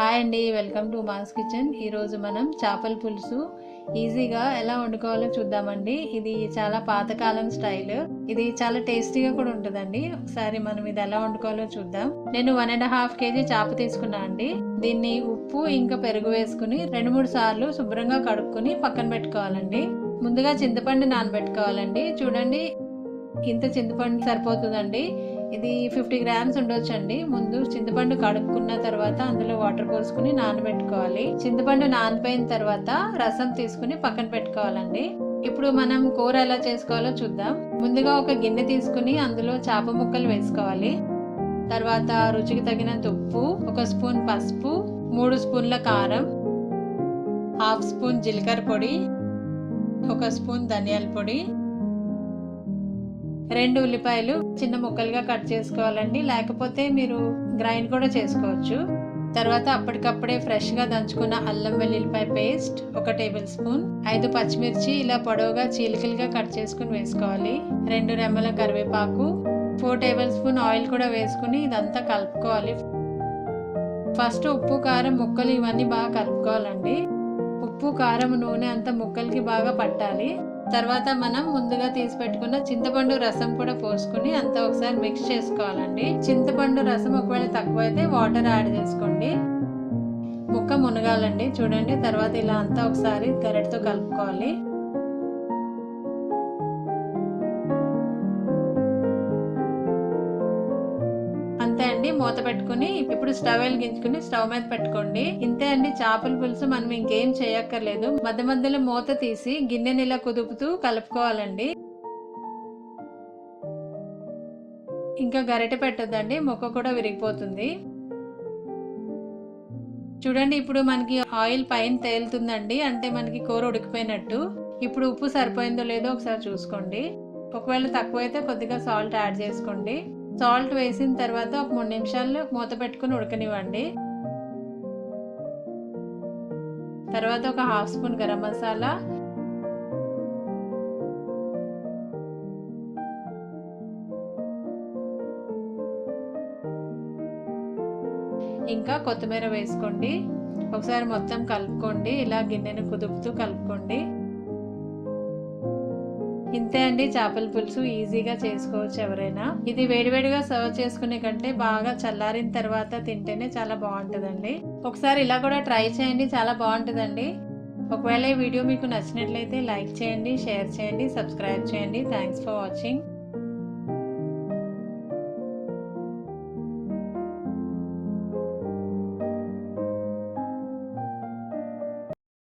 Hi అండి welcome to mass kitchen. ఈరోజు మనం చేపల పులుసు. ఈజీగా ఎలా వండుకోవాలో చూద్దామండి. ఇది చాలా పాతకాలం స్టైల్. ఇది చాలా టేస్టీగా కూడా ఉంటుందండి. ఒకసారి మనం ఇది ఎలా వండుకోవాలో చూద్దాం. నేను వన్ అండ్ హాఫ్ కేజీ చేప తీసుకున్నా అండి. దీన్ని ఉప్పు ఇంకా పెరుగు వేసుకుని రెండు మూడు సార్లు శుభ్రంగా కడుక్కుని పక్కన పెట్టుకోవాలండి. ముందుగా చింతపండు నానబెట్టుకోవాలండి. చూడండి ఇంత చింతపండు సరిపోతుందండి. ఇది ఫిఫ్టీ గ్రామ్స్ ఉండొచ్చండి. ముందు చింతపండు కడుక్కున్న తర్వాత అందులో వాటర్ పోసుకుని నానబెట్టుకోవాలి. చింతపండు నానిపోయిన తర్వాత రసం తీసుకుని పక్కన పెట్టుకోవాలండి. ఇప్పుడు మనం కూర ఎలా చేసుకోవాలో చూద్దాం. ముందుగా ఒక గిన్నె తీసుకుని అందులో చేప ముక్కలు వేసుకోవాలి. తర్వాత రుచికి తగినంత ఉప్పు ఒక స్పూన్ పసుపు మూడు స్పూన్ల కారం హాఫ్ స్పూన్ జీలకర్ర పొడి ఒక స్పూన్ ధనియాల పొడి రెండు ఉల్లిపాయలు చిన్న ముక్కలుగా కట్ చేసుకోవాలండి. లేకపోతే మీరు గ్రైండ్ కూడా చేసుకోవచ్చు. తర్వాత అప్పటికప్పుడే ఫ్రెష్గా దంచుకున్న అల్లం వెల్లుల్లిపాయ పేస్ట్ ఒక టేబుల్ స్పూన్ ఐదు పచ్చిమిర్చి ఇలా పొడవుగా చీలికలుగా కట్ చేసుకుని వేసుకోవాలి. రెండు రెమ్మల కరివేపాకు ఫోర్ టేబుల్ స్పూన్ ఆయిల్ కూడా వేసుకుని ఇదంతా కలుపుకోవాలి. ఫస్ట్ ఉప్పు కారం ముక్కలు ఇవన్నీ బాగా కలుపుకోవాలండి. ఉప్పు కారం నూనె అంతా ముక్కలకి బాగా పట్టాలి. తర్వాత మనం ముందుగా తీసి పెట్టుకున్న చింతపండు రసం కూడా పోసుకుని అంతా ఒకసారి మిక్స్ చేసుకోవాలండి. చింతపండు రసం ఒకవేళ తక్కువైతే వాటర్ యాడ్ చేసుకోండి. ముక్క మునగాలండి. చూడండి తర్వాత ఇలా అంతా ఒకసారి గరెటతో కలుపుకోవాలి. అంతే మూత పెట్టుకుని ఇప్పుడు స్టవ్ వెలిగించుకుని స్టవ్ మీద పెట్టుకోండి. ఇంతే అండి చేపల పులుసు మనం ఇంకేం చేయక్కర్లేదు. మధ్య మధ్యలో మూత తీసి గిన్నెని ఇలా కుదుపుతూ కలుపుకోవాలండి. ఇంకా గరిటె పెట్టద్దండి ముక్క కూడా విరిగిపోతుంది. చూడండి ఇప్పుడు మనకి ఆయిల్ పైన తేలుతుందండి అంటే మనకి కూర ఉడికిపోయినట్టు. ఇప్పుడు ఉప్పు సరిపోయిందో లేదో ఒకసారి చూసుకోండి. ఒకవేళ తక్కువైతే కొద్దిగా సాల్ట్ యాడ్ చేసుకోండి. సాల్ట్ వేసిన తర్వాత ఒక మూడు నిమిషాలు మూత పెట్టుకుని ఉడకనివ్వండి. తర్వాత ఒక హాఫ్ స్పూన్ గరం మసాలా. ఇంకా కొత్తిమీర వేసుకోండి. ఒకసారి మొత్తం కలుపుకోండి. ఇలా గిన్నెను కుదుపుతూ కలుపుకోండి. ఇంతే అండి చేపల పులుసు ఈజీగా చేసుకోవచ్చు ఎవరైనా. ఇది వేడివేడిగా సర్వ్ చేసుకునే కంటే బాగా చల్లారిన తర్వాత తింటేనే చాలా బాగుంటుందండి. ఒకసారి ఇలా కూడా ట్రై చేయండి చాలా బాగుంటుందండి. ఒకవేళ ఈ వీడియో మీకు నచ్చినట్లయితే లైక్ చేయండి షేర్ చేయండి సబ్స్క్రైబ్ చేయండి. Thanks for watching